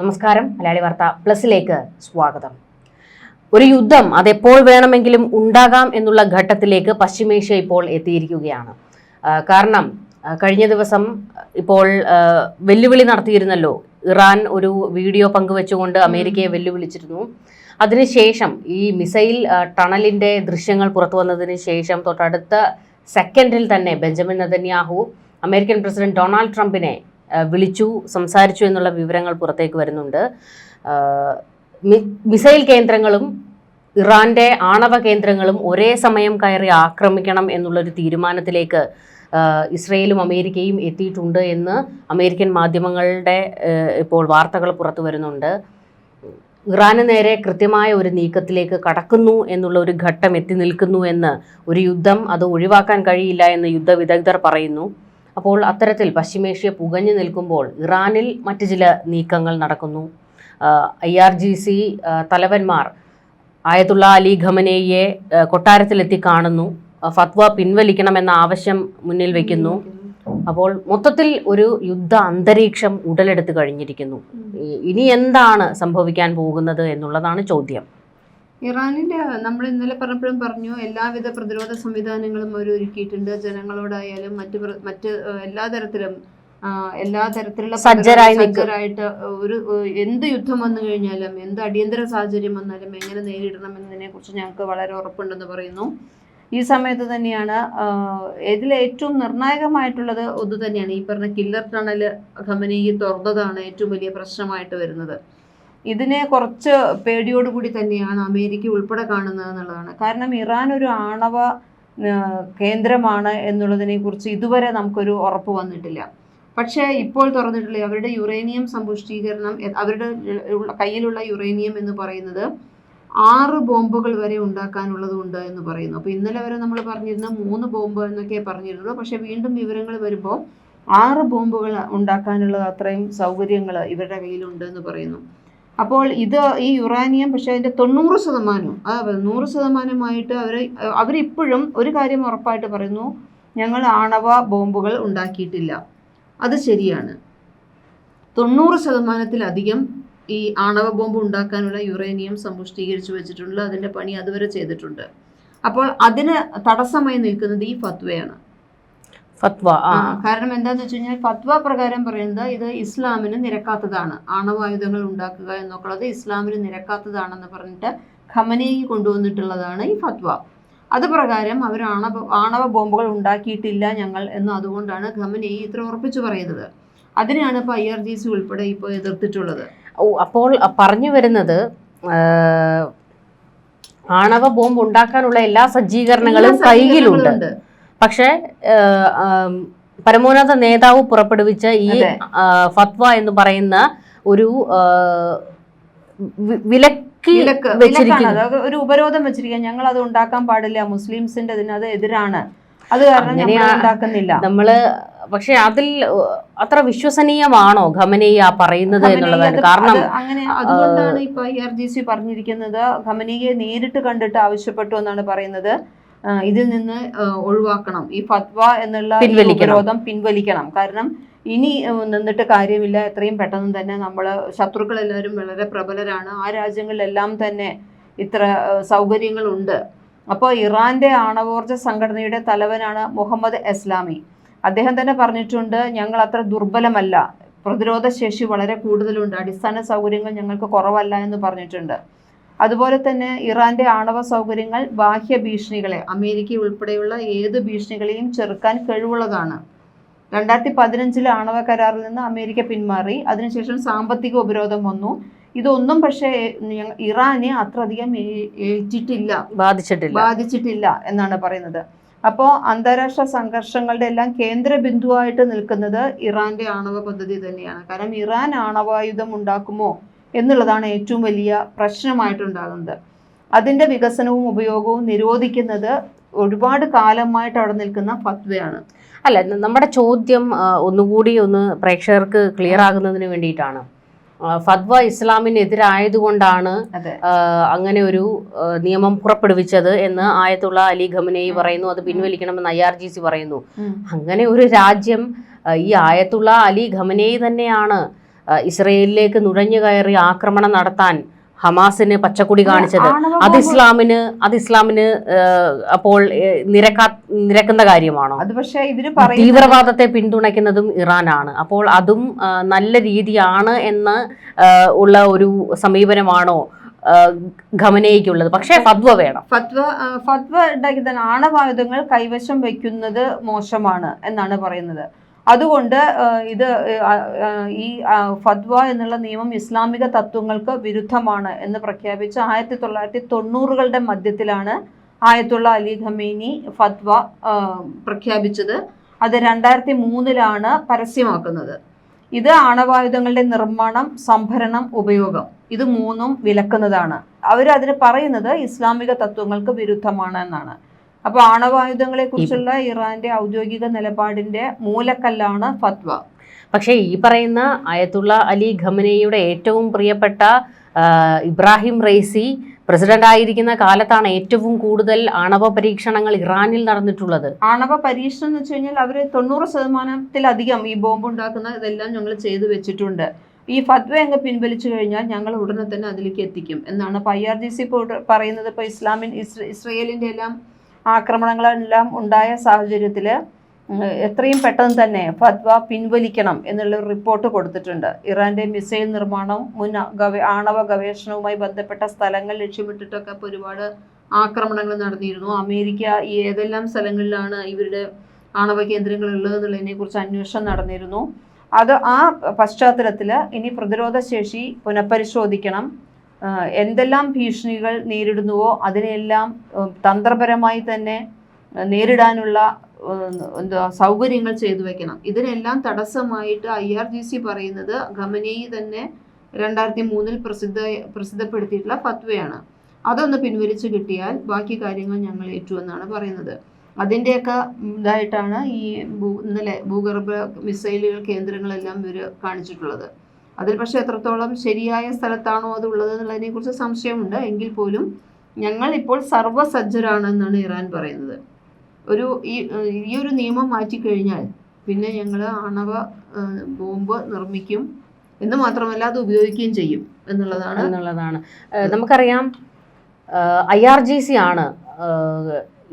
നമസ്കാരം. മലയാളി വാർത്ത പ്ലസിലേക്ക് സ്വാഗതം. ഒരു യുദ്ധം അതെപ്പോൾ വേണമെങ്കിലും ഉണ്ടാകാം എന്നുള്ള ഘട്ടത്തിലേക്ക് പശ്ചിമേഷ്യ ഇപ്പോൾ എത്തിയിരിക്കുകയാണ്. കാരണം കഴിഞ്ഞ ദിവസം ഇപ്പോൾ വെല്ലുവിളി നടത്തിയിരുന്നല്ലോ. ഇറാൻ ഒരു വീഡിയോ പങ്കുവെച്ചുകൊണ്ട് അമേരിക്കയെ വെല്ലുവിളിച്ചിരുന്നു. അതിനുശേഷം ഈ മിസൈൽ ടണലിന്റെ ദൃശ്യങ്ങൾ പുറത്തു വന്നതിന് ശേഷം തൊട്ടടുത്ത സെക്കൻഡിൽ തന്നെ Benjamin Netanyahu American president Donald ട്രംപിനെ വിളിച്ചു സംസാരിച്ചു എന്നുള്ള വിവരങ്ങൾ പുറത്തേക്ക് വരുന്നുണ്ട്. മിസൈൽ കേന്ദ്രങ്ങളും ഇറാന്റെ ആണവ കേന്ദ്രങ്ങളും ഒരേ സമയം കയറി ആക്രമിക്കണം എന്നുള്ളൊരു തീരുമാനത്തിലേക്ക് ഇസ്രയേലും അമേരിക്കയും എത്തിയിട്ടുണ്ട് എന്ന് അമേരിക്കൻ മാധ്യമങ്ങളുടെ ഇപ്പോൾ വാർത്തകൾ പുറത്തു വരുന്നുണ്ട്. ഇറാന് നേരെ കൃത്യമായ ഒരു നീക്കത്തിലേക്ക് കടക്കുന്നു എന്നുള്ള ഒരു ഘട്ടം എത്തി നിൽക്കുന്നു എന്ന് ഒരു യുദ്ധം അത് ഒഴിവാക്കാൻ കഴിയില്ല എന്ന് യുദ്ധ വിദഗ്ധർ പറയുന്നു. അപ്പോൾ അത്തരത്തിൽ പശ്ചിമേഷ്യ പുകഞ്ഞു നിൽക്കുമ്പോൾ ഇറാനിൽ മറ്റു ചില നീക്കങ്ങൾ നടക്കുന്നു. ഐ ആർ ജി സി തലവന്മാർ ആയതുള്ള അലി ഖമനേയെ കൊട്ടാരത്തിലെത്തി കാണുന്നു. ഫത്വ പിൻവലിക്കണമെന്ന ആവശ്യം മുന്നിൽ വയ്ക്കുന്നു അപ്പോൾ മൊത്തത്തിൽ ഒരു യുദ്ധ അന്തരീക്ഷം ഉടലെടുത്ത് കഴിഞ്ഞിരിക്കുന്നു. ഇനി എന്താണ് സംഭവിക്കാൻ പോകുന്നത് എന്നുള്ളതാണ് ചോദ്യം. ഇറാനിന്റെ നമ്മൾ ഇന്നലെ പറഞ്ഞപ്പോഴും പറഞ്ഞു എല്ലാവിധ പ്രതിരോധ സംവിധാനങ്ങളും അവർ ഒരുക്കിയിട്ടുണ്ട്. ജനങ്ങളോടായാലും മറ്റ് മറ്റ് എല്ലാ തരത്തിലും എല്ലാ തരത്തിലുള്ള സജ്ജരായിട്ട് ഒരു എന്ത് യുദ്ധം വന്നു കഴിഞ്ഞാലും എന്ത് അടിയന്തര സാഹചര്യം വന്നാലും എങ്ങനെ നേരിടണം എന്നതിനെ കുറിച്ച് ഞങ്ങൾക്ക് വളരെ ഉറപ്പുണ്ടെന്ന് പറയുന്നു. ഈ സമയത്ത് തന്നെയാണ് ഇതിൽ ഏറ്റവും നിർണായകമായിട്ടുള്ളത് ഒന്ന് തന്നെയാണ്. ഈ പറഞ്ഞ കില്ലർ ടണൽ ഖമനയി തുറന്നതാണ് ഏറ്റവും വലിയ പ്രശ്നമായിട്ട് വരുന്നത്. ഇതിനെ കുറച്ച് പേടിയോടുകൂടി തന്നെയാണ് അമേരിക്ക ഉൾപ്പെടെ കാണുന്നത് എന്നുള്ളതാണ്. കാരണം ഇറാൻ ഒരു ആണവ കേന്ദ്രമാണ് എന്നുള്ളതിനെ കുറിച്ച് ഇതുവരെ നമുക്കൊരു ഉറപ്പ് വന്നിട്ടില്ല. പക്ഷേ ഇപ്പോൾ തുറന്നിട്ടുള്ള അവരുടെ യുറേനിയം സമ്പുഷ്ടീകരണം അവരുടെ കയ്യിലുള്ള യുറേനിയം എന്ന് പറയുന്നത് ആറ് ബോംബുകൾ വരെ ഉണ്ടാക്കാനുള്ളതുണ്ട് എന്ന് പറയുന്നു. അപ്പോൾ ഇന്നലെ വരെ നമ്മൾ പറഞ്ഞിരുന്ന മൂന്ന് ബോംബ് എന്നൊക്കെ പറഞ്ഞിരുന്നുള്ളൂ പക്ഷേ വീണ്ടും വിവരങ്ങൾ വരുമ്പോൾ ആറ് ബോംബുകൾ ഉണ്ടാക്കാനുള്ള അത്രയും സൗകര്യങ്ങൾ ഇവരുടെ കയ്യിലുണ്ട് എന്ന് പറയുന്നു. അപ്പോൾ ഇത് ഈ യുറാനിയം പക്ഷേ അതിന്റെ തൊണ്ണൂറ് ശതമാനം നൂറ് ശതമാനമായിട്ട് അവർ അവരിപ്പോഴും ഒരു കാര്യം ഉറപ്പായിട്ട് പറയുന്നു ഞങ്ങൾ ആണവ ബോംബുകൾ ഉണ്ടാക്കിയിട്ടില്ല. അത് ശരിയാണ്. തൊണ്ണൂറ് ശതമാനത്തിലധികം ഈ ആണവ ബോംബ് ഉണ്ടാക്കാനുള്ള യുറേനിയം സമ്പുഷ്ടീകരിച്ചു വെച്ചിട്ടുണ്ട് അതിന്റെ പണി അതുവരെ ചെയ്തിട്ടുണ്ട്. അപ്പോൾ അതിന് തടസ്സമായി നിൽക്കുന്നത് ഈ ഫത്വയാണ്. ഫത്വ കാരണം എന്താണെന്ന് വെച്ച് കഴിഞ്ഞാൽ ഫത്വ പ്രകാരം പറയുന്നത് ഇത് ഇസ്ലാമിന് നിരക്കാത്തതാണ്. ആണവായുധങ്ങൾ ഉണ്ടാക്കുക എന്നൊക്കെയുള്ളത് ഇസ്ലാമിന് നിരക്കാത്തതാണെന്ന് പറഞ്ഞിട്ട് ഖമനേയി കൊണ്ടുവന്നിട്ടുള്ളതാണ് ഈ ഫത്വ. അത് പ്രകാരം അവർ ആണവ ആണവ ബോംബുകൾ ഉണ്ടാക്കിയിട്ടില്ല ഞങ്ങൾ എന്ന് അതുകൊണ്ടാണ് ഖമനേയി ഇത്ര ഉറപ്പിച്ചു പറയുന്നത്. അതിനെയാണ് ഇപ്പോൾ ഐ ആർ ജി സി ഉൾപ്പെടെ ഇപ്പോൾ എതിർത്തിട്ടുള്ളത്. ഓ, അപ്പോൾ പറഞ്ഞു വരുന്നത് ആണവ ബോംബ് ഉണ്ടാക്കാനുള്ള എല്ലാ സജ്ജീകരണങ്ങളും കയ്യിലുണ്ട്. പക്ഷേ പരമോന്നത നേതാവ് പുറപ്പെടുവിച്ച ഈ ഫത്വ എന്ന് പറയുന്ന ഒരു വിലക്കി ഒരു ഉപരോധം വെച്ചിരിക്കുക ഞങ്ങൾ അത് ഉണ്ടാക്കാൻ പാടില്ല. മുസ്ലിംസിന്റെ അതിന് അത് എതിരാണ്. അത് കാരണം ഉണ്ടാക്കുന്നില്ല. നമ്മൾ പക്ഷെ അതിൽ അത്ര വിശ്വസനീയമാണോ ഖമനയി ആ പറയുന്നത് എന്നുള്ളതാണ്? കാരണം അങ്ങനെ അതുകൊണ്ടാണ് ഇപ്പൊ ഐ ആർ ജി സി പറഞ്ഞിരിക്കുന്നത്. ഖമനയെ നേരിട്ട് കണ്ടിട്ട് ആവശ്യപ്പെട്ടു എന്നാണ് പറയുന്നത്. ഇതിൽ നിന്ന് ഒഴിവാക്കണം. ഈ ഫത്വ എന്നുള്ള. ഉപരോധം പിൻവലിക്കണം. കാരണം ഇനി നിന്നിട്ട് കാര്യമില്ല. എത്രയും പെട്ടെന്ന് തന്നെ നമ്മൾ ശത്രുക്കളെല്ലാവരും വളരെ പ്രബലരാണ്. ആ രാജ്യങ്ങളിലെല്ലാം തന്നെ ഇത്ര സൗകര്യങ്ങൾ സൗകര്യങ്ങളുണ്ട്. അപ്പോൾ ഇറാന്റെ ആണവോർജ സംഘടനയുടെ തലവനാണ് മുഹമ്മദ് എസ്ലാമി. അദ്ദേഹം തന്നെ പറഞ്ഞിട്ടുണ്ട് ഞങ്ങൾ അത്ര ദുർബലമല്ല. പ്രതിരോധ ശേഷി വളരെ കൂടുതലുണ്ട്. അടിസ്ഥാന സൗകര്യങ്ങൾ ഞങ്ങൾക്ക് കുറവല്ല എന്ന് പറഞ്ഞിട്ടുണ്ട്. അതുപോലെ തന്നെ ഇറാന്റെ ആണവ സൗകര്യങ്ങൾ ബാഹ്യ ഭീഷണികളെ അമേരിക്ക ഉൾപ്പെടെയുള്ള ഏത് ഭീഷണികളെയും ചെറുക്കാൻ കഴിവുള്ളതാണ്. രണ്ടായിരത്തി പതിനഞ്ചിലെ ആണവ കരാറിൽ നിന്ന് അമേരിക്ക പിന്മാറി. അതിനുശേഷം സാമ്പത്തിക ഉപരോധം വന്നു. ഇതൊന്നും പക്ഷേ ഇറാനെ അത്രയധികം ഏറ്റിട്ടില്ല. ബാധിച്ചിട്ടില്ല. ബാധിച്ചിട്ടില്ല എന്നാണ് പറയുന്നത്. അപ്പോൾ അന്താരാഷ്ട്ര സംഘർഷങ്ങളുടെ എല്ലാം കേന്ദ്ര ബിന്ദുവായിട്ട് നിൽക്കുന്നത് ഇറാന്റെ ആണവ പദ്ധതി തന്നെയാണ്. കാരണം ഇറാൻ ആണവായുധം ഉണ്ടാക്കുമോ? എന്നുള്ളതാണ് ഏറ്റവും വലിയ പ്രശ്നമായിട്ടുണ്ടാകുന്നത്. അതിന്റെ വികസനവും ഉപയോഗവും നിരോധിക്കുന്നത് ഒരുപാട് കാലമായിട്ട് അവിടെ നിൽക്കുന്ന ഫത്വയാണ്. അല്ല നമ്മുടെ ചോദ്യം ഒന്നുകൂടി ഒന്ന് പ്രേക്ഷകർക്ക് ക്ലിയർ ആകുന്നതിന് വേണ്ടിയിട്ടാണ്. ഫത്വ ഇസ്ലാമിനെതിരായതുകൊണ്ടാണ് അങ്ങനെ ഒരു നിയമം പുറപ്പെടുവിച്ചത് എന്ന് ആയത്തുള്ള അലി ഖമനയി പറയുന്നു അത് പിൻവലിക്കണമെന്ന് ഐ ആർ ജി സി പറയുന്നു. അങ്ങനെ ഒരു രാജ്യം ഈ ആയത്തുള്ള അലി ഖമനയി തന്നെയാണ് ഇസ്രയേലിലേക്ക് നുഴഞ്ഞു കയറി ആക്രമണം നടത്താൻ ഹമാസിന് പച്ചക്കുടി കാണിച്ചത്. അത് ഇസ്ലാമിന് അത് ഇസ്ലാമിന് അപ്പോൾ നിരക്കാ നിരക്കുന്ന കാര്യമാണോ? അത് പക്ഷേ ഇവർ തീവ്രവാദത്തെ പിന്തുണയ്ക്കുന്നതും ഇറാനാണ്. അപ്പോൾ അതും നല്ല രീതിയാണ് എന്ന് ഉള്ള ഒരു സമീപനമാണോ ഖമനയ്ക്കുള്ളത്? പക്ഷേ ഫത്വ വേണം. ഫത്വ ഫത്വ ഉണ്ടാക്കി തന്നെ ആണവായുധങ്ങൾ കൈവശം വയ്ക്കുന്നത് മോശമാണ് എന്നാണ് പറയുന്നത്. അതുകൊണ്ട് ഇത് ഈ ഫത്വ എന്നുള്ള നിയമം ഇസ്ലാമിക തത്വങ്ങൾക്ക് വിരുദ്ധമാണ് എന്ന് പ്രഖ്യാപിച്ച് ആയിരത്തി തൊള്ളായിരത്തി തൊണ്ണൂറുകളുടെ മധ്യത്തിലാണ് ആയത്തുള്ള അലി ഖമീനി ഫത്വ പ്രഖ്യാപിച്ചത്. അത് രണ്ടായിരത്തി മൂന്നിലാണ് പരസ്യമാക്കുന്നത്. ഇത് ആണവായുധങ്ങളുടെ നിർമ്മാണം സംഭരണം ഉപയോഗം. ഇത് മൂന്നും വിലക്കുന്നതാണ്. അവരതിന് പറയുന്നത് ഇസ്ലാമിക തത്വങ്ങൾക്ക് വിരുദ്ധമാണ് എന്നാണ്. അപ്പോൾ ആണവായുധങ്ങളെ കുറിച്ചുള്ള ഇറാന്റെ ഔദ്യോഗിക നിലപാടിന്റെ മൂലക്കല്ലാണ് ഫത്വ. പക്ഷേ ഈ പറയുന്ന അയത്തുള്ള അലി ഖമനയുടെ ഏറ്റവും പ്രിയപ്പെട്ട ഇബ്രാഹിം റൈസി പ്രസിഡന്റ് ആയിരിക്കുന്ന കാലത്താണ് ഏറ്റവും കൂടുതൽ ആണവ പരീക്ഷണങ്ങൾ ഇറാനിൽ നടന്നിട്ടുള്ളത്. ആണവ പരീക്ഷണം എന്ന് വെച്ച് കഴിഞ്ഞാൽ അവർ തൊണ്ണൂറ് ശതമാനത്തിലധികം ഈ ബോംബ് ഉണ്ടാക്കുന്ന ഇതെല്ലാം ഞങ്ങൾ ചെയ്തു വെച്ചിട്ടുണ്ട്. ഈ ഫത്വ അങ്ങ് പിൻവലിച്ചു കഴിഞ്ഞാൽ ഞങ്ങൾ ഉടനെ തന്നെ അതിലേക്ക് എത്തിക്കും എന്നാണ് ഇപ്പോൾ ഐ ആർ ജി സി ഇപ്പോൾ പറയുന്നത്. ഇപ്പോൾ ഇസ്ലാമിൻ ഇസ്ര ഇസ്രയേലിന്റെ എല്ലാം ആക്രമണങ്ങളെല്ലാം ഉണ്ടായ സാഹചര്യത്തിൽ എത്രയും പെട്ടെന്ന് തന്നെ ഫത്വ പിൻവലിക്കണം എന്നുള്ള റിപ്പോർട്ട് കൊടുത്തിട്ടുണ്ട്. ഇറാന്റെ മിസൈൽ നിർമ്മാണം മുൻ ആണവ ഗവേഷണവുമായി ബന്ധപ്പെട്ട സ്ഥലങ്ങൾ ലക്ഷ്യമിട്ടിട്ടൊക്കെ ഒരുപാട് ആക്രമണങ്ങൾ നടന്നിരുന്നു. അമേരിക്ക ഏതെല്ലാം സ്ഥലങ്ങളിലാണ് ഇവരുടെ ആണവ കേന്ദ്രങ്ങൾ ഉള്ളത് എന്നുള്ളതിനെ കുറിച്ച് അന്വേഷണം നടന്നിരുന്നു. അത് ആ പശ്ചാത്തലത്തിൽ ഇനി പ്രതിരോധ ശേഷി പുനഃപരിശോധിക്കണം. എന്തെല്ലാം ഭീഷണികൾ നേരിടുന്നുവോ അതിനെല്ലാം തന്ത്രപരമായി തന്നെ നേരിടാനുള്ള എന്താ സൗകര്യങ്ങൾ ചെയ്തു വെക്കണം. ഇതിനെല്ലാം തടസ്സമായിട്ട് ഐ ആർ ജി സി പറയുന്നത് ഖമനേയി തന്നെ രണ്ടായിരത്തി മൂന്നിൽ പ്രസിദ്ധ പ്രസിദ്ധപ്പെടുത്തിയിട്ടുള്ള ഫത്വയാണ്. അതൊന്ന് പിൻവലിച്ചു കിട്ടിയാൽ ബാക്കി കാര്യങ്ങൾ ഞങ്ങൾ ഏറ്റുവെന്നാണ് പറയുന്നത്. അതിന്റെയൊക്കെ ഇതായിട്ടാണ് ഈ ഭൂ ഇന്നലെ ഭൂഗർഭ മിസൈലുകൾ കേന്ദ്രങ്ങളെല്ലാം ഇവർ കാണിച്ചിട്ടുള്ളത്. അതിൽ പക്ഷെ എത്രത്തോളം ശരിയായ സ്ഥലത്താണോ അത് ഉള്ളത് എന്നുള്ളതിനെ കുറിച്ച് സംശയമുണ്ട്. എങ്കിൽ പോലും ഞങ്ങൾ ഇപ്പോൾ സർവസജ്ജരാണെന്നാണ് ഇറാൻ പറയുന്നത്. ഒരു ഈ ഈ ഒരു നിയമം മാറ്റിക്കഴിഞ്ഞാൽ പിന്നെ ഞങ്ങൾ ആണവ ബോംബ് നിർമ്മിക്കും എന്ന് മാത്രമല്ല അത് ഉപയോഗിക്കുകയും ചെയ്യും എന്നുള്ളതാണ്. എന്നുള്ളതാണ്. നമുക്കറിയാം ഐ ആർ ജി സി ആണ്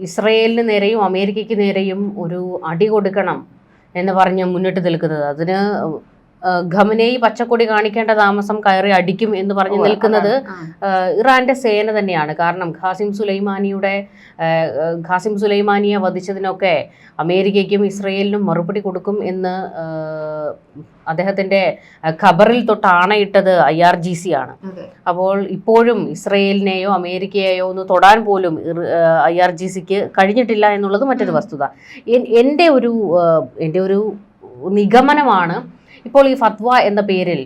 ഇസ്രയേലിന് നേരെയും അമേരിക്കയ്ക്ക് നേരെയും ഒരു അടി കൊടുക്കണം എന്ന് പറഞ്ഞ് മുന്നിട്ട് നിൽക്കുന്നത്. അതിന് ഖമനേയി പച്ചക്കൊടി കാണിക്കേണ്ട താമസം കയറി അടിക്കും എന്ന് പറഞ്ഞ് നിൽക്കുന്നത് ഇറാന്റെ സേന തന്നെയാണ്. കാരണം ഖാസിം സുലൈമാനിയുടെ ഖാസിം സുലൈമാനിയെ വധിച്ചതിനൊക്കെ അമേരിക്കയ്ക്കും ഇസ്രയേലിനും മറുപടി കൊടുക്കും എന്ന് അദ്ദേഹത്തിന്റെ ഖബറിൽ തൊട്ട് ആണയിട്ടത് ഐ ആർ ജി സി ആണ്. അപ്പോൾ ഇപ്പോഴും ഇസ്രയേലിനെയോ അമേരിക്കയെയോ ഒന്ന് തൊടാൻ പോലും ഐ ആർ ജി സിക്ക് കഴിഞ്ഞിട്ടില്ല എന്നുള്ളത് മറ്റൊരു വസ്തുത. എൻ- എന്റെ ഒരു എന്റെ ഒരു നിഗമനമാണ് ഇപ്പോൾ ഈ ഫത്വ എന്ന പേരിൽ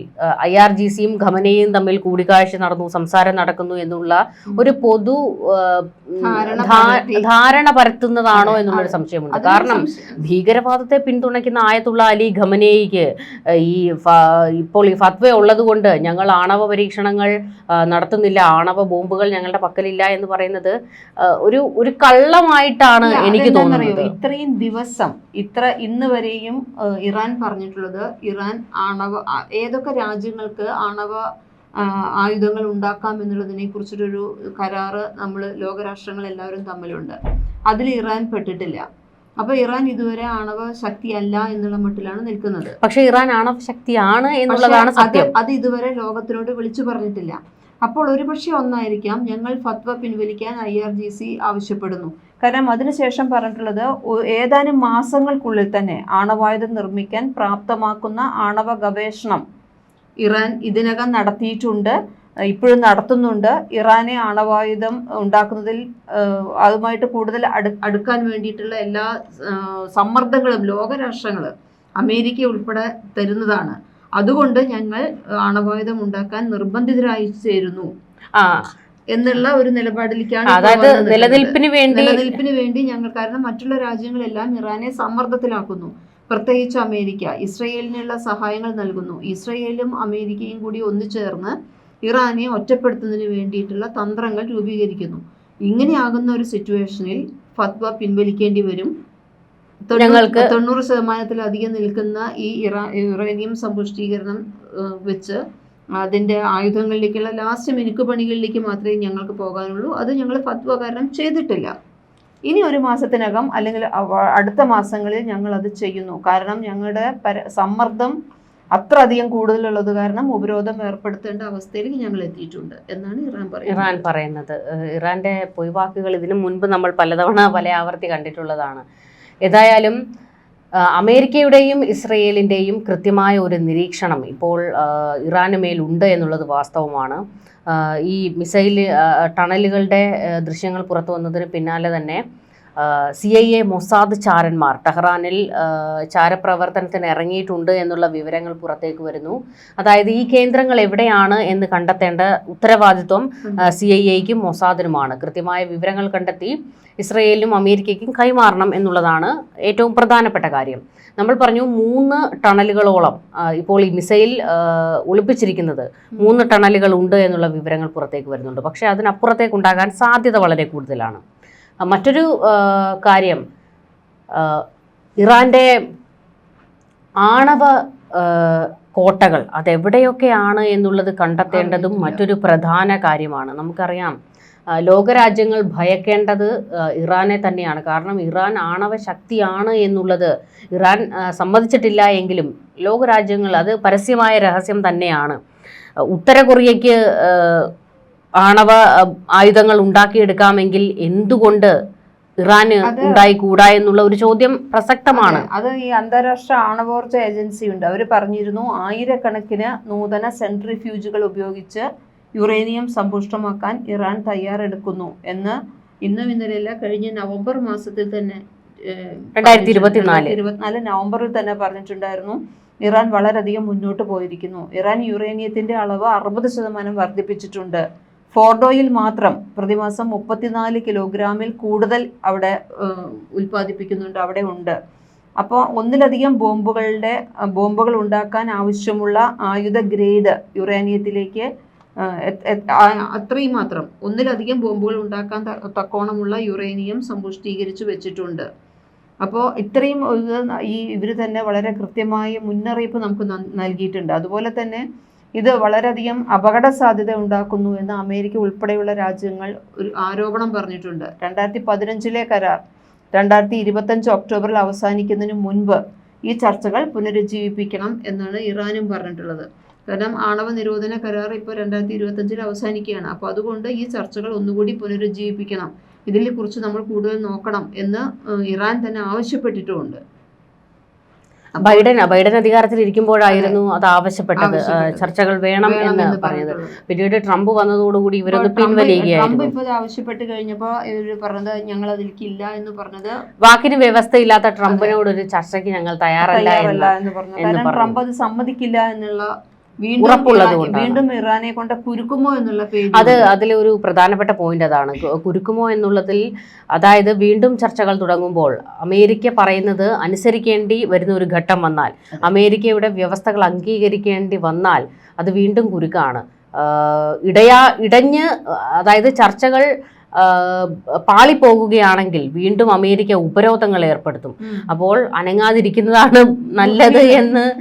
ഐ ആർ ജി സിയും ഖമനയും തമ്മിൽ കൂടിക്കാഴ്ച നടന്നു സംസാരം നടക്കുന്നു എന്നുള്ള ഒരു പൊതു ധാരണ പരത്തുന്നതാണോ എന്നുള്ളൊരു. സംശയമുണ്ട്. കാരണം ഭീകരവാദത്തെ പിന്തുണയ്ക്കുന്ന ആയത്തുള്ള അലി ഖമനേയ്ക്ക് ഈ ഇപ്പോൾ ഈ ഫത്വ ഉള്ളതുകൊണ്ട് ഞങ്ങൾ ആണവ പരീക്ഷണങ്ങൾ നടത്തുന്നില്ല ആണവ ബോംബുകൾ ഞങ്ങളുടെ പക്കലില്ല എന്ന് പറയുന്നത് ഒരു ഒരു കള്ളമായിട്ടാണ് എനിക്ക് തോന്നുന്നത്. ഇത്രയും ദിവസം ഇത്ര ഇന്ന് വരെയും ഇറാൻ പറഞ്ഞിട്ടുള്ളത് ഇറാൻ ആണവ ആ- ഏതൊക്കെ രാജ്യങ്ങൾക്ക് ആണവ ആയുധങ്ങൾ ഉണ്ടാക്കാം എന്നുള്ളതിനെ കുറിച്ചിട്ടൊരു കരാറ് നമ്മൾ ലോകരാഷ്ട്രങ്ങൾ എല്ലാവരും തമ്മിലുണ്ട്. അതിൽ ഇറാൻ പെട്ടിട്ടില്ല. അപ്പൊ ഇറാൻ ഇതുവരെ ആണവ ശക്തിയല്ല എന്നുള്ള മട്ടിലാണ് നിൽക്കുന്നത്. പക്ഷേ ഇറാൻ ആണവ ശക്തിയാണ് എന്നുള്ളതാണ് സത്യം. അത് ഇതുവരെ ലോകത്തിനോട് വിളിച്ചു പറഞ്ഞിട്ടില്ല. അപ്പോൾ ഒരുപക്ഷെ ഒന്നായിരിക്കാം ഞങ്ങൾ ഫത്വ പിൻവലിക്കാൻ ഐ ആർ ജി സി ആവശ്യപ്പെടുന്നു. കാരണം അതിനുശേഷം പറഞ്ഞിട്ടുള്ളത് ഏതാനും മാസങ്ങൾക്കുള്ളിൽ തന്നെ ആണവായുധം നിർമ്മിക്കാൻ പ്രാപ്തമാക്കുന്ന ആണവ ഗവേഷണം ഇറാൻ ഇതിനകം നടത്തിയിട്ടുണ്ട് ഇപ്പോഴും നടത്തുന്നുണ്ട്. ഇറാനെ ആണവായുധം ഉണ്ടാക്കുന്നതിൽ അതുമായിട്ട് കൂടുതൽ അടുക്കാൻ വേണ്ടിയിട്ടുള്ള എല്ലാ സമ്മർദ്ദങ്ങളും ലോകരാഷ്ട്രങ്ങൾ അമേരിക്ക ഉൾപ്പെടെ തരുന്നതാണ്. അതുകൊണ്ട് ഞങ്ങൾ ആണവായുധം ഉണ്ടാക്കാൻ നിർബന്ധിതരായി ചേരുന്നു. ആ എന്നുള്ള ഒരു നിലപാടിലേക്കാണ് അതായത് നിലനിൽപ്പിന് വേണ്ടി നിലനിൽപ്പിന് വേണ്ടി ഞങ്ങൾ കാരണം മറ്റുള്ള രാജ്യങ്ങളെല്ലാം ഇറാനെ സമ്മർദ്ദത്തിലാക്കുന്നു. പ്രത്യേകിച്ച് അമേരിക്ക ഇസ്രയേലിനുള്ള സഹായങ്ങൾ നൽകുന്നു. ഇസ്രയേലും അമേരിക്കയും കൂടി ഒന്നുചേർന്ന് ഇറാനെ ഒറ്റപ്പെടുത്തുന്നതിന് വേണ്ടിയിട്ടുള്ള തന്ത്രങ്ങൾ രൂപീകരിക്കുന്നു. ഇങ്ങനെയാകുന്ന ഒരു സിറ്റുവേഷനിൽ ഫത്വ പിൻവലിക്കേണ്ടി വരും. ഞങ്ങൾക്ക് തൊണ്ണൂറ് ശതമാനത്തിലധികം നിൽക്കുന്ന ഈ ഇറാ യുറേനിയം സമ്പുഷ്ടീകരണം വെച്ച് അതിന്റെ ആയുധങ്ങളിലേക്കുള്ള ലാസ്റ്റ് മിനുക്ക് പണികളിലേക്ക് മാത്രമേ ഞങ്ങൾക്ക് പോകാനുള്ളൂ. അത് ഞങ്ങൾ ഫത്വ കാരണം ചെയ്തിട്ടില്ല. ഇനി ഒരു മാസത്തിനകം അല്ലെങ്കിൽ അടുത്ത മാസങ്ങളിൽ ഞങ്ങൾ അത് ചെയ്യുന്നു. കാരണം ഞങ്ങളുടെ പര സമ്മർദ്ദം അത്ര അധികം കൂടുതലുള്ളത് കാരണം ഉപരോധം ഏർപ്പെടുത്തേണ്ട അവസ്ഥയിലേക്ക് ഞങ്ങൾ എത്തിയിട്ടുണ്ട് എന്നാണ് ഇറാൻ പറയുന്നത്. ഇറാൻ പറയുന്നത്. ഇറാന്റെ പൊയ്വാക്കുകൾ ഇതിനു മുൻപ് നമ്മൾ പലതവണ പല ആവർത്തി കണ്ടിട്ടുള്ളതാണ്. ഏതായാലും അമേരിക്കയുടെയും ഇസ്രയേലിന്റെയും കൃത്യമായ ഒരു നിരീക്ഷണം ഇപ്പോൾ ഇറാന് മേലുണ്ട് എന്നുള്ളത് വാസ്തവമാണ്. ഈ മിസൈൽ ടണലുകളുടെ ദൃശ്യങ്ങൾ പുറത്തു വന്നതിന് പിന്നാലെ തന്നെ സി ഐ എ മൊസാദ് ചാരന്മാർ ടെഹ്റാനിൽ ചാരപ്രവർത്തനത്തിന് ഇറങ്ങിയിട്ടുണ്ട് എന്നുള്ള വിവരങ്ങൾ പുറത്തേക്ക് വരുന്നു. അതായത് ഈ കേന്ദ്രങ്ങൾ എവിടെയാണ് എന്ന് കണ്ടെത്തേണ്ട ഉത്തരവാദിത്വം സി ഐ എക്കും മൊസാദിനുമാണ്. കൃത്യമായ വിവരങ്ങൾ കണ്ടെത്തി ഇസ്രയേലിനും അമേരിക്കയ്ക്കും കൈമാറണം എന്നുള്ളതാണ് ഏറ്റവും പ്രധാനപ്പെട്ട കാര്യം. നമ്മൾ പറഞ്ഞു മൂന്ന് ടണലുകളോളം ഇപ്പോൾ ഈ മിസൈൽ ഒളിപ്പിച്ചിരിക്കുന്നത് മൂന്ന് ടണലുകൾ ഉണ്ട് എന്നുള്ള വിവരങ്ങൾ പുറത്തേക്ക് വരുന്നുണ്ട്. പക്ഷേ അതിനപ്പുറത്തേക്ക് ഉണ്ടാകാൻ സാധ്യത വളരെ കൂടുതലാണ്. മറ്റൊരു കാര്യം ഇറാന്റെ ആണവ കോട്ടകൾ അതെവിടെയൊക്കെയാണ് എന്നുള്ളത് കണ്ടെത്തേണ്ടതും മറ്റൊരു പ്രധാന കാര്യമാണ്. നമുക്കറിയാം ലോകരാജ്യങ്ങൾ ഭയക്കേണ്ടത് ഇറാനെ തന്നെയാണ്. കാരണം ഇറാൻ ആണവ ശക്തിയാണ് എന്നുള്ളത് ഇറാൻ സമ്മതിച്ചിട്ടില്ല എങ്കിലും ലോകരാജ്യങ്ങൾ അത് പരസ്യമായ രഹസ്യം തന്നെയാണ്. ഉത്തര കൊറിയയ്ക്ക് ആണവ ആയുധങ്ങൾ ഉണ്ടാക്കിയെടുക്കാമെങ്കിൽ എന്തുകൊണ്ട് ഇറാന് ഉണ്ടായിക്കൂടാ എന്നുള്ള ഒരു ചോദ്യം പ്രസക്തമാണ്. അത് ഈ അന്താരാഷ്ട്ര ആണവോർജ ഏജൻസി ഉണ്ട് അവർ പറഞ്ഞിരുന്നു ആയിരക്കണക്കിന് നൂതന സെൻട്രിഫ്യൂജുകൾ ഉപയോഗിച്ച് യുറേനിയം സമ്പുഷ്ടമാക്കാൻ ഇറാൻ തയ്യാറെടുക്കുന്നു എന്ന് ഇന്നും ഇന്നലെയല്ല കഴിഞ്ഞ നവംബർ മാസത്തിൽ തന്നെ രണ്ടായിരത്തി ഇരുപത്തിനാല്. ഇരുപത്തിനാല് നവംബറിൽ തന്നെ പറഞ്ഞിട്ടുണ്ടായിരുന്നു ഇറാൻ വളരെയധികം മുന്നോട്ട് പോയിരിക്കുന്നു. ഇറാൻ യുറേനിയത്തിന്റെ അളവ് അറുപത് ശതമാനം വർദ്ധിപ്പിച്ചിട്ടുണ്ട്. ഫോർഡോയിൽ മാത്രം പ്രതിമാസം മുപ്പത്തിനാല് കിലോഗ്രാമിൽ കൂടുതൽ അവിടെ ഉൽപ്പാദിപ്പിക്കുന്നുണ്ട് അവിടെ ഉണ്ട്. അപ്പോൾ ഒന്നിലധികം ബോംബുകളുടെ ബോംബുകൾ ഉണ്ടാക്കാൻ ആവശ്യമുള്ള ആയുധ ഗ്രേഡ് യുറേനിയത്തിലേക്ക് അത്രയും മാത്രം. ഒന്നിലധികം ബോംബുകൾ ഉണ്ടാക്കാൻ തക്കോണമുള്ള യുറേനിയം സമ്പുഷ്ടീകരിച്ചു വെച്ചിട്ടുണ്ട്. അപ്പോൾ ഇത്രയും ഇത് ഈ ഇവർ തന്നെ വളരെ കൃത്യമായ മുന്നറിയിപ്പ് നമുക്ക് നൽ- നൽകിയിട്ടുണ്ട്. അതുപോലെ തന്നെ ഇത് വളരെയധികം അപകട സാധ്യത ഉണ്ടാക്കുന്നു എന്ന് അമേരിക്ക ഉൾപ്പെടെയുള്ള രാജ്യങ്ങൾ ഒരു ആരോപണം പറഞ്ഞിട്ടുണ്ട്. രണ്ടായിരത്തി പതിനഞ്ചിലെ കരാർ രണ്ടായിരത്തി ഇരുപത്തഞ്ച് ഒക്ടോബറിൽ അവസാനിക്കുന്നതിന് മുൻപ് ഈ ചർച്ചകൾ പുനരുജ്ജീവിപ്പിക്കണം എന്നാണ് ഇറാനും പറഞ്ഞിട്ടുള്ളത്. കാരണം ആണവ നിരോധന കരാർ ഇപ്പോൾ രണ്ടായിരത്തി ഇരുപത്തഞ്ചിൽ അവസാനിക്കുകയാണ്. അപ്പോൾ അതുകൊണ്ട് ഈ ചർച്ചകൾ ഒന്നുകൂടി പുനരുജ്ജീവിപ്പിക്കണം. ഇതിനെക്കുറിച്ച് നമ്മൾ കൂടുതൽ നോക്കണം എന്ന് ഇറാൻ തന്നെ ആവശ്യപ്പെട്ടിട്ടുമുണ്ട്. ബൈഡൻ ബൈഡൻ അധികാരത്തിൽ ഇരിക്കുമ്പോഴായിരുന്നു അത്. ആവശ്യപ്പെട്ടത്. ചർച്ചകൾ വേണം എന്ന് പറഞ്ഞത്. പിന്നീട് ട്രംപ് വന്നതോടുകൂടി ഇവരൊന്ന് പിൻവലിയുകയായിരുന്നു. ഇപ്പോൾ ആവശ്യപ്പെട്ട് ഇവർ പറഞ്ഞത് ഞങ്ങൾ എന്ന് പറഞ്ഞത് വാക്കിന് വ്യവസ്ഥയില്ലാത്ത ട്രംപിനോട് ഒരു ചർച്ചയ്ക്ക് ഞങ്ങൾ തയ്യാറല്ല എന്ന് പറഞ്ഞു. ട്രംപ് അത് സമ്മതിക്കില്ല എന്നുള്ള ഉറപ്പുള്ളത് വീണ്ടും ഇറാനെ കൊണ്ട് കുരുക്കുമോ എന്നുള്ള അത് അതിലൊരു പ്രധാനപ്പെട്ട പോയിന്റ് അതാണ്. കുരുക്കുമോ എന്നുള്ളതിൽ അതായത് വീണ്ടും ചർച്ചകൾ തുടങ്ങുമ്പോൾ അമേരിക്ക പറയുന്നത് അനുസരിക്കേണ്ടി വരുന്ന ഒരു ഘട്ടം വന്നാൽ അമേരിക്കയുടെ വ്യവസ്ഥകൾ അംഗീകരിക്കേണ്ടി വന്നാൽ അത് വീണ്ടും കുരുക്കാണ്. ഇടയാ ഇടഞ്ഞ് അതായത് ചർച്ചകൾ പാളിപ്പോകുകയാണെങ്കിൽ വീണ്ടും അമേരിക്ക ഉപരോധങ്ങൾ ഏർപ്പെടുത്തും. അപ്പോൾ അനങ്ങാതിരിക്കുന്നതാണ് നല്ലത് എന്ന്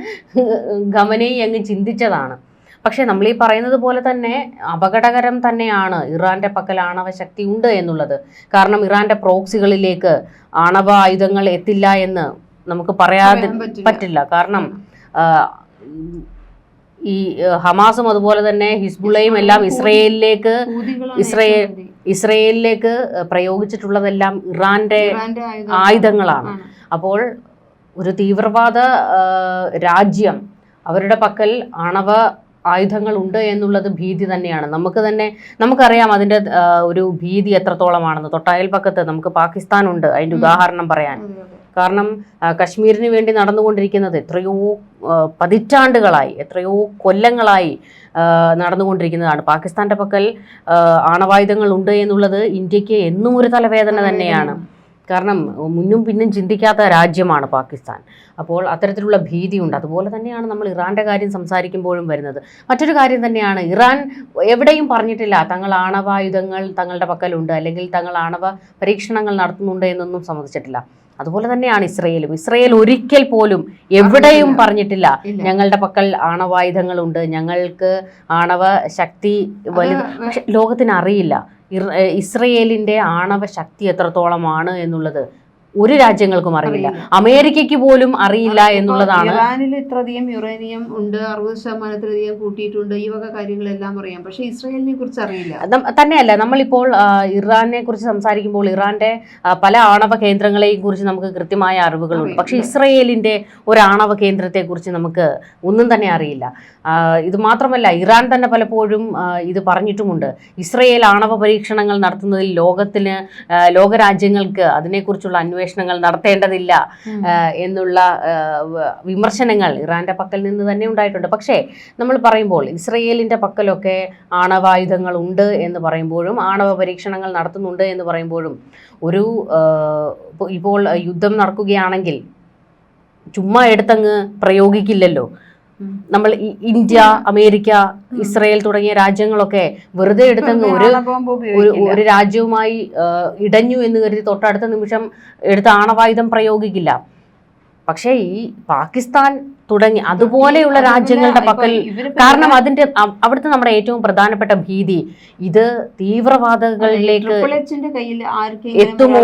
ഗമനയി അങ്ങ് ചിന്തിച്ചതാണ്. പക്ഷേ നമ്മൾ ഈ പറയുന്നത് പോലെ തന്നെ അപകടകരം തന്നെയാണ് ഇറാന്റെ പക്കൽ ആണവ ശക്തി ഉണ്ട് എന്നുള്ളത്. കാരണം ഇറാന്റെ പ്രോക്സികളിലേക്ക് ആണവ ആയുധങ്ങൾ എത്തില്ല എന്ന് നമുക്ക് പറയാതെ പറയാൻ പറ്റില്ല. കാരണം ഈ ഹമാസും അതുപോലെ തന്നെ ഹിസ്ബുള്ളയും എല്ലാം ഇസ്രയേലിലേക്ക് ഇസ്രയേൽ- ഇസ്രയേലിലേക്ക് പ്രയോഗിച്ചിട്ടുള്ളതെല്ലാം ഇറാന്റെ ആയുധങ്ങളാണ്. അപ്പോൾ ഒരു തീവ്രവാദ രാജ്യം അവരുടെ പക്കൽ ആണവ ആയുധങ്ങൾ ഉണ്ട് എന്നുള്ളത് ഭീതി തന്നെയാണ്. നമുക്ക് തന്നെ നമുക്കറിയാം അതിന്റെ ഒരു ഭീതി എത്രത്തോളമാണെന്ന്. തൊട്ടയൽപ്പക്കത്ത് നമുക്ക് പാകിസ്ഥാൻ ഉണ്ട് അതിന്റെ ഉദാഹരണം പറയാൻ. കാരണം കശ്മീരിന് വേണ്ടി നടന്നുകൊണ്ടിരിക്കുന്നത് എത്രയോ പതിറ്റാണ്ടുകളായി എത്രയോ കൊല്ലങ്ങളായി നടന്നുകൊണ്ടിരിക്കുന്നതാണ്. പാകിസ്ഥാന്റെ പക്കൽ ആണവായുധങ്ങൾ ഉണ്ട് എന്നുള്ളത് ഇന്ത്യയ്ക്ക് എന്നും ഒരു തലവേദന തന്നെയാണ്. കാരണം മുന്നും പിന്നും ചിന്തിക്കാത്ത രാജ്യമാണ് പാകിസ്ഥാൻ. അപ്പോൾ അത്തരത്തിലുള്ള ഭീതിയുണ്ട്. അതുപോലെ തന്നെയാണ് നമ്മൾ ഇറാന്റെ കാര്യം സംസാരിക്കുമ്പോഴും വരുന്നത്. മറ്റൊരു കാര്യം തന്നെയാണ് ഇറാൻ എവിടെയും പറഞ്ഞിട്ടില്ല തങ്ങൾ ആണവായുധങ്ങൾ തങ്ങളുടെ പക്കലുണ്ട് അല്ലെങ്കിൽ തങ്ങൾ ആണവ പരീക്ഷണങ്ങൾ നടത്തുന്നുണ്ട് എന്നൊന്നും സമ്മതിച്ചിട്ടില്ല. അതുപോലെ തന്നെയാണ് ഇസ്രയേലും. ഇസ്രയേൽ ഒരിക്കൽ പോലും എവിടെയും പറഞ്ഞിട്ടില്ല. ഞങ്ങളുടെ പക്കൽ ആണവായുധങ്ങളുണ്ട്. ഞങ്ങൾക്ക് ആണവ ശക്തി വലുത് പക്ഷെ ലോകത്തിന് അറിയില്ല ഇസ്രയേലിന്റെ ആണവ ശക്തി എത്രത്തോളമാണ് എന്നുള്ളത്. ഒരു രാജ്യങ്ങൾക്കും അറിയില്ല. അമേരിക്കയ്ക്ക് പോലും അറിയില്ല എന്നുള്ളതാണ്. ഇറാനിൽ ഇത്രയധികം യുറേനിയം ഉണ്ട് അറുപത് ശതമാനത്തിലധികം കൂട്ടിയിട്ടുണ്ട് ഈ വക കാര്യങ്ങളെല്ലാം അറിയാം പക്ഷേ ഇസ്രായേലിനെ കുറിച്ച് അറിയില്ല. തന്നെയല്ല നമ്മളിപ്പോൾ ഇറാനെ കുറിച്ച് സംസാരിക്കുമ്പോൾ ഇറാന്റെ പല ആണവ കേന്ദ്രങ്ങളെയും കുറിച്ച് നമുക്ക് കൃത്യമായ അറിവുകളുണ്ട്. പക്ഷെ ഇസ്രയേലിന്റെ ഒരു ആണവ കേന്ദ്രത്തെ കുറിച്ച് നമുക്ക് ഒന്നും തന്നെ അറിയില്ല. ഇത് മാത്രമല്ല ഇറാൻ തന്നെ പലപ്പോഴും ഇത് പറഞ്ഞിട്ടുമുണ്ട്. ഇസ്രയേൽ ആണവ പരീക്ഷണങ്ങൾ നടത്തുന്നതിൽ ലോകത്തിന് ലോകരാജ്യങ്ങൾക്ക് അതിനെക്കുറിച്ചുള്ള അന്വേഷണങ്ങൾ നടത്തേണ്ടതില്ല എന്നുള്ള വിമർശനങ്ങൾ ഇറാന്റെ പക്കൽ നിന്ന് തന്നെ ഉണ്ടായിട്ടുണ്ട് പക്ഷേ നമ്മൾ പറയുമ്പോൾ ഇസ്രയേലിന്റെ പക്കലൊക്കെ ആണവായുധങ്ങൾ ഉണ്ട് എന്ന് പറയുമ്പോഴും ആണവ പരീക്ഷണങ്ങൾ നടത്തുന്നുണ്ട് എന്ന് പറയുമ്പോഴും ഒരു ഇപ്പോൾ യുദ്ധം നടക്കുകയാണെങ്കിൽ ചുമ്മാ എടുത്തങ്ങ് പ്രയോഗിക്കില്ലല്ലോ. നമ്മൾ ഇന്ത്യ അമേരിക്ക ഇസ്രയേൽ തുടങ്ങിയ രാജ്യങ്ങളൊക്കെ വെറുതെ എടുത്തെന്ന് ഒരു ഒരു. രാജ്യവുമായി ഇടഞ്ഞു എന്ന് കരുതി തൊട്ടടുത്ത നിമിഷം എടുത്ത ആണവായുധം പ്രയോഗിക്കില്ല. പക്ഷേ ഈ പാകിസ്ഥാൻ തുടങ്ങി അതുപോലെയുള്ള രാജ്യങ്ങളുടെ പക്കൽ കാരണം അതിന്റെ അവിടുത്തെ നമ്മുടെ ഏറ്റവും പ്രധാനപ്പെട്ട ഭീതി ഇത് തീവ്രവാദങ്ങളിലേക്ക് എത്തുമോ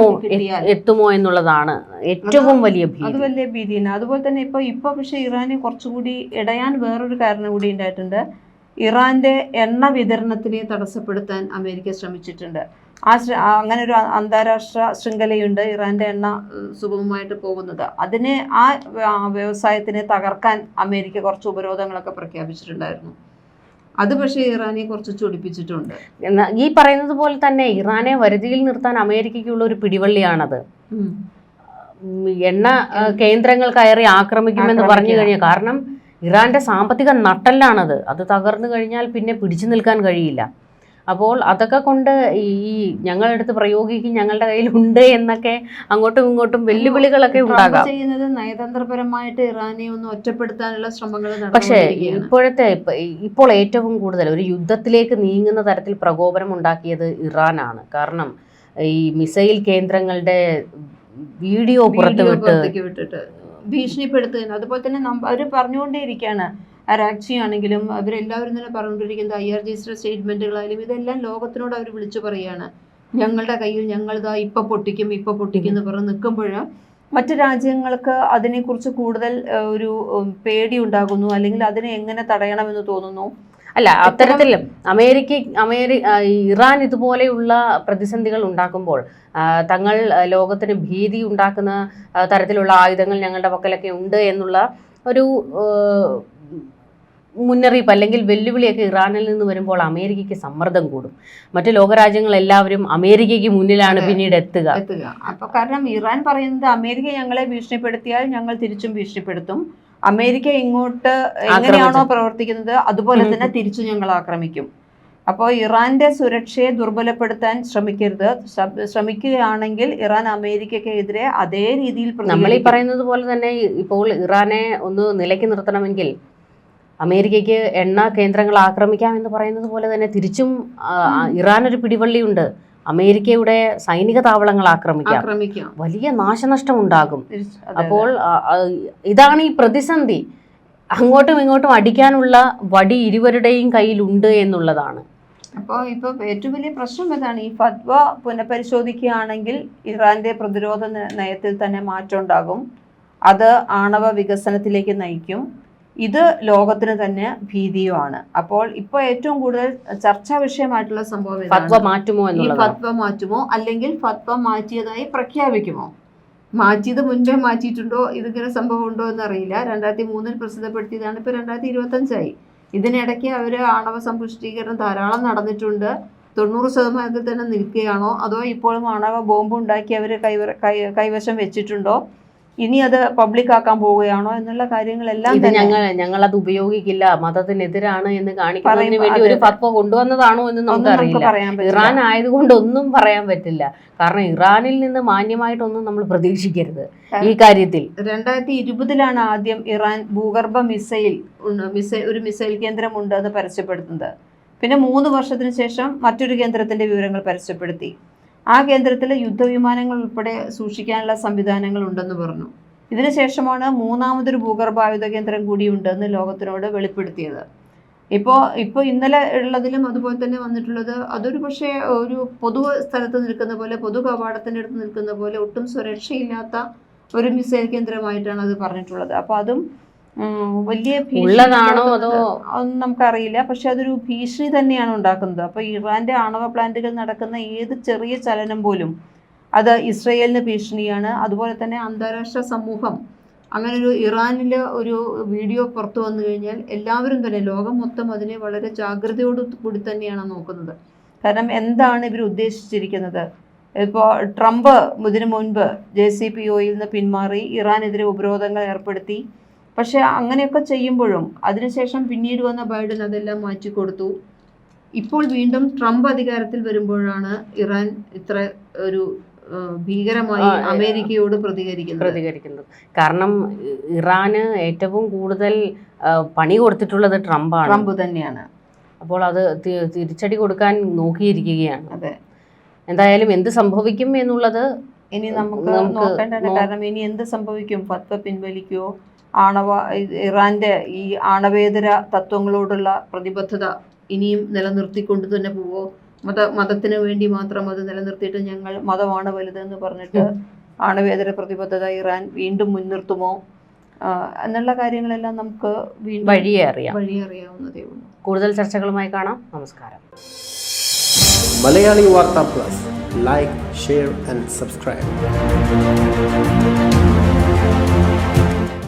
എത്തുമോ എന്നുള്ളതാണ് ഏറ്റവും വലിയ അത് ഭീതി. വലിയ ഭീതിയാണ്. അതുപോലെ തന്നെ ഇപ്പൊ ഇപ്പൊ പക്ഷെ ഇറാനെ കുറച്ചുകൂടി ഇടയാൻ വേറൊരു കാരണം കൂടി ഉണ്ടായിട്ടുണ്ട്. ഇറാന്റെ എണ്ണ വിതരണത്തിനെ തടസ്സപ്പെടുത്താൻ അമേരിക്ക ശ്രമിച്ചിട്ടുണ്ട്. ആ ശ്ര- അങ്ങനെ ഒരു അന്താരാഷ്ട്ര ശൃംഖലയുണ്ട് ഇറാന്റെ എണ്ണ സുഗമമായിട്ട് പോകുന്നത്. അതിനെ ആ വ്യവസായത്തിനെ തകർക്കാൻ അമേരിക്ക കുറച്ച് ഉപരോധങ്ങളൊക്കെ പ്രഖ്യാപിച്ചിട്ടുണ്ടായിരുന്നു. അത് പക്ഷേ ഇറാനെ കുറച്ച് ചൊടിപ്പിച്ചിട്ടുണ്ട്. എന്നാ- ഈ പറയുന്നത് പോലെ തന്നെ ഇറാനെ വരുതിയിൽ നിർത്താൻ അമേരിക്കയ്ക്കുള്ള ഒരു പിടിവള്ളിയാണത്. എണ്ണ കേന്ദ്രങ്ങൾ കയറി ആക്രമിക്കുമെന്ന് പറഞ്ഞു. കഴിഞ്ഞാൽ കാരണം ഇറാന്റെ സാമ്പത്തിക നട്ടല്ലാണത്. അത് തകർന്നു കഴിഞ്ഞാൽ പിന്നെ പിടിച്ചു നിൽക്കാൻ കഴിയില്ല. അപ്പോൾ അതൊക്കെ കൊണ്ട് ഈ ഞങ്ങളെടുത്ത് പ്രയോഗിക്കും ഞങ്ങളുടെ കയ്യിൽ ഉണ്ട് എന്നൊക്കെ അങ്ങോട്ടും ഇങ്ങോട്ടും വെല്ലുവിളികളൊക്കെ ഉണ്ടാകാം. ചെയ്യുന്നത് നയതന്ത്രപരമായിട്ട് ഇറാനെ ഒന്ന് ഒറ്റപ്പെടുത്താനുള്ള ശ്രമങ്ങൾ പക്ഷേ ഇപ്പോഴത്തെ ഇപ്പോൾ ഏറ്റവും കൂടുതൽ ഒരു യുദ്ധത്തിലേക്ക് നീങ്ങുന്ന തരത്തിൽ പ്രകോപനം ഉണ്ടാക്കിയത് ഇറാനാണ്. കാരണം ഈ മിസൈൽ കേന്ദ്രങ്ങളുടെ വീഡിയോ പുറത്തുവിട്ട് വിട്ടിട്ട് ഭീഷണിപ്പെടുത്തുന്നു അതുപോലെ തന്നെ അവർ പറഞ്ഞുകൊണ്ടേയിരിക്കുകയാണ്. അരാക്ചി ആണെങ്കിലും അവരെല്ലാവരും തന്നെ പറഞ്ഞുകൊണ്ടിരിക്കുന്നത് ഐ ആർ ജി സ്റ്റേറ്റ്മെന്റുകളായാലും ഇതെല്ലാം ലോകത്തിനോട് അവർ വിളിച്ചു പറയുകയാണ് ഞങ്ങളുടെ കയ്യിൽ ഞങ്ങളിതാ ഇപ്പൊ പൊട്ടിക്കും ഇപ്പൊ പൊട്ടിക്കും എന്ന് പറഞ്ഞ് നിൽക്കുമ്പോൾ മറ്റു രാജ്യങ്ങൾക്ക് അതിനെക്കുറിച്ച് കൂടുതൽ ഒരു പേടി ഉണ്ടാകുന്നു അല്ലെങ്കിൽ അതിനെ എങ്ങനെ തടയണമെന്ന് തോന്നുന്നു? അല്ല അത്തരത്തിൽ അമേരിക്ക അമേരി ഇറാൻ ഇതുപോലെയുള്ള പ്രതിസന്ധികൾ ഉണ്ടാക്കുമ്പോൾ തങ്ങൾ ലോകത്തിന് ഭീതി ഉണ്ടാക്കുന്ന തരത്തിലുള്ള ആയുധങ്ങൾ ഞങ്ങളുടെ പക്കലൊക്കെ ഉണ്ട് എന്നുള്ള ഒരു മുന്നറിയിപ്പ് അല്ലെങ്കിൽ വെല്ലുവിളിയൊക്കെ ഇറാനിൽ നിന്ന് വരുമ്പോൾ അമേരിക്കയ്ക്ക് സമ്മർദ്ദം കൂടും. മറ്റു ലോകരാജ്യങ്ങളെല്ലാവരും അമേരിക്കയ്ക്ക് മുന്നിലാണ് പിന്നീട് എത്തുക. എത്തുക. അപ്പൊ കാരണം ഇറാൻ പറയുന്നത് അമേരിക്ക ഞങ്ങളെ ഭീഷണിപ്പെടുത്തിയാൽ ഞങ്ങൾ തിരിച്ചും ഭീഷണിപ്പെടുത്തും. അമേരിക്ക ഇങ്ങോട്ട് എങ്ങനെയാണോ പ്രവർത്തിക്കുന്നത് അതുപോലെ തന്നെ തിരിച്ചു ഞങ്ങൾ ആക്രമിക്കും. അപ്പോൾ ഇറാന്റെ സുരക്ഷയെ ദുർബലപ്പെടുത്താൻ ശ്രമിക്കരുത്. ശ്രമ- ശ്രമിക്കുകയാണെങ്കിൽ ഇറാൻ അമേരിക്കക്കെതിരെ അതേ രീതിയിൽ നമ്മൾ ഈ പറയുന്നത് പോലെ തന്നെ ഇപ്പോൾ ഇറാനെ ഒന്ന് നിലയ്ക്ക് നിർത്തണമെങ്കിൽ അമേരിക്കയ്ക്ക് എണ്ണ കേന്ദ്രങ്ങൾ ആക്രമിക്കാം എന്ന് പറയുന്നത് പോലെ തന്നെ തിരിച്ചും ഇറാൻ ഒരു പിടിവള്ളിയുണ്ട്. അമേരിക്കയുടെ സൈനിക താവളങ്ങൾ ആക്രമിക്കാം. വലിയ നാശനഷ്ടം ഉണ്ടാകും അപ്പോൾ ഇതാണ് ഈ പ്രതിസന്ധി. അങ്ങോട്ടും ഇങ്ങോട്ടും അടിക്കാനുള്ള വടി ഇരുവരുടെയും കയ്യിലുണ്ട് എന്നുള്ളതാണ്. അപ്പോൾ ഇപ്പോൾ ഏറ്റവും വലിയ പ്രശ്നം ഇതാണ്. ഈ ഫത്വ പുനഃപരിശോധിക്കുകയാണെങ്കിൽ ഇറാന്റെ പ്രതിരോധ നയത്തിൽ തന്നെ മാറ്റം ഉണ്ടാകും. അത് ആണവ വികസനത്തിലേക്ക് നയിക്കും. ഇത് ലോകത്തിന് തന്നെ ഭീതിയുമാണ്. അപ്പോൾ ഇപ്പോൾ ഏറ്റവും കൂടുതൽ ചർച്ചാ വിഷയമായിട്ടുള്ള സംഭവം. ഫത്വ മാറ്റുമോ ഈ ഫത്വ മാറ്റുമോ അല്ലെങ്കിൽ ഫത്വ മാറ്റിയതായി പ്രഖ്യാപിക്കുമോ? മാറ്റിയത് മുൻപേ മാറ്റിയിട്ടുണ്ടോ? ഇതിങ്ങനെ സംഭവം ഉണ്ടോ എന്നറിയില്ല. രണ്ടായിരത്തി മൂന്നിൽ പ്രസിദ്ധപ്പെടുത്തിയതാണ് ഇപ്പോൾ രണ്ടായിരത്തി ഇരുപത്തഞ്ചായി ഇതിനിടയ്ക്ക് അവർ ആണവ സമ്പുഷ്ടീകരണം ധാരാളം നടന്നിട്ടുണ്ട്. തൊണ്ണൂറ് ശതമാനത്തിൽ തന്നെ നിൽക്കുകയാണോ? അതോ ഇപ്പോഴും ആണവ ബോംബ് ഉണ്ടാക്കി അവർ കൈവശം വെച്ചിട്ടുണ്ടോ? ഇനി അത് പബ്ലിക് ആക്കാൻ പോവുകയാണോ എന്നുള്ള കാര്യങ്ങളെല്ലാം ഇത് ഞങ്ങൾ ഞങ്ങൾ അത് ഉപയോഗിക്കില്ല. മതത്തിനെതിരാണ് എന്ന് കാണിക്കുന്നതിന് വേണ്ടി ഒരു. ഫത്വ കൊണ്ടുവന്നതാണോ എന്ന് ഒന്നും നമുക്ക് നമുക്ക് അറിയില്ല ഇറാൻ ആയതുകൊണ്ട് ഒന്നും പറയാൻ പറ്റില്ല. കാരണം ഇറാനിൽ നിന്ന് മാന്യമായിട്ടൊന്നും നമ്മൾ പ്രതീക്ഷിക്കരുത് ഈ കാര്യത്തിൽ. രണ്ടായിരത്തി ഇരുപതിലാണ് ആദ്യം ഇറാൻ ഭൂഗർഭ മിസൈൽ മിസൈൽ ഒരു മിസൈൽ കേന്ദ്രമുണ്ട് എന്ന് പരസ്യപ്പെടുത്തുന്നത് പിന്നെ മൂന്ന് വർഷത്തിന് ശേഷം മറ്റൊരു കേന്ദ്രത്തിന്റെ വിവരങ്ങൾ പരസ്യപ്പെടുത്തി. ആ കേന്ദ്രത്തിൽ യുദ്ധവിമാനങ്ങൾ ഉൾപ്പെടെ സൂക്ഷിക്കാനുള്ള സംവിധാനങ്ങൾ ഉണ്ടെന്ന് പറഞ്ഞു. ഇതിനുശേഷമാണ് മൂന്നാമതൊരു ഭൂഗർഭായുധ കേന്ദ്രം കൂടിയുണ്ടെന്ന് ലോകത്തിനോട് വെളിപ്പെടുത്തിയത്. ഇപ്പോൾ ഇപ്പോൾ ഇന്നലെ ഉള്ളതിലും അതുപോലെ തന്നെ വന്നിട്ടുള്ളത് അതൊരു പക്ഷേ ഒരു പൊതു സ്ഥലത്ത് നിൽക്കുന്ന പോലെ പൊതു കവാടത്തിന്റെ അടുത്ത് നിൽക്കുന്ന പോലെ ഒട്ടും സുരക്ഷയില്ലാത്ത ഒരു മിസൈൽ കേന്ദ്രമായിട്ടാണ് അത് പറഞ്ഞിട്ടുള്ളത്. അപ്പോൾ അതും വലിയ ഭീഷണി ഉള്ളതാണോ അതോ ഒന്നും നമുക്കറിയില്ല. പക്ഷെ അതൊരു ഭീഷണി തന്നെയാണ് ഉണ്ടാക്കുന്നത്. അപ്പോൾ ഇറാന്റെ ആണവ പ്ലാന്റുകൾ നടക്കുന്ന ഏത് ചെറിയ ചലനം പോലും അത് ഇസ്രയേലിന് ഭീഷണിയാണ്. അതുപോലെ തന്നെ അന്താരാഷ്ട്ര സമൂഹം. അങ്ങനെ ഒരു ഇറാനിലെ ഒരു വീഡിയോ പുറത്തു വന്നു കഴിഞ്ഞാൽ എല്ലാവരും തന്നെ ലോകം മൊത്തം അതിനെ വളരെ ജാഗ്രതയോട് കൂടി തന്നെയാണ് നോക്കുന്നത്. കാരണം എന്താണ് ഇവർ ഉദ്ദേശിച്ചിരിക്കുന്നത്? ഇപ്പോൾ ട്രംപ് ഇതിനു മുൻപ് ജെ സി പി ഒയിൽ നിന്ന് പിന്മാറി ഇറാനെതിരെ ഉപരോധങ്ങൾ ഏർപ്പെടുത്തി. പക്ഷെ അങ്ങനെയൊക്കെ ചെയ്യുമ്പോഴും അതിനുശേഷം പിന്നീട് വന്ന ബൈഡൻ അതെല്ലാം മാറ്റിക്കൊടുത്തു ഇപ്പോൾ വീണ്ടും ട്രംപ് അധികാരത്തിൽ വരുമ്പോഴാണ് ഇറാൻ ഇത്ര ഒരു ഭീകരമായി. അമേരിക്കയോട് പ്രതികരിക്കുന്നത്. പ്രതികരിക്കുന്നത്. കാരണം ഇറാന് ഏറ്റവും കൂടുതൽ പണി കൊടുത്തിട്ടുള്ളത് ട്രംപാണ്. ട്രംപ് തന്നെയാണ്. അപ്പോൾ അത് തിരിച്ചടി കൊടുക്കാൻ നോക്കിയിരിക്കുകയാണ്. അതെ. എന്തായാലും എന്ത് സംഭവിക്കും എന്നുള്ളത് ഇനി നമുക്ക് നമുക്ക് നോക്കേണ്ടതാണ് കാരണം ഇനി എന്ത് സംഭവിക്കും? ഫത്വ പിൻവലിക്കുവോ ആണവ ഇറാന്റെ ഈ ആണവേതര തത്വങ്ങളോടുള്ള പ്രതിബദ്ധത ഇനിയും നിലനിർത്തിക്കൊണ്ട് തന്നെ പോവോ? മത മതത്തിന് വേണ്ടി മാത്രം അത് നിലനിർത്തിയിട്ട് ഞങ്ങൾ മതമാണ് വലുതെന്ന് പറഞ്ഞിട്ട് ആണവേതര പ്രതിബദ്ധത ഇറാൻ വീണ്ടും മുൻനിർത്തുമോ? എന്നുള്ള കാര്യങ്ങളെല്ലാം നമുക്ക് വീണ്ടും വഴിയെ അറിയാം. വഴിയറിയാവുന്നതേ ഉള്ളൂ. കൂടുതൽ ചർച്ചകളുമായി കാണാം. നമസ്കാരം. Malayali Vartha plus. Like share and subscribe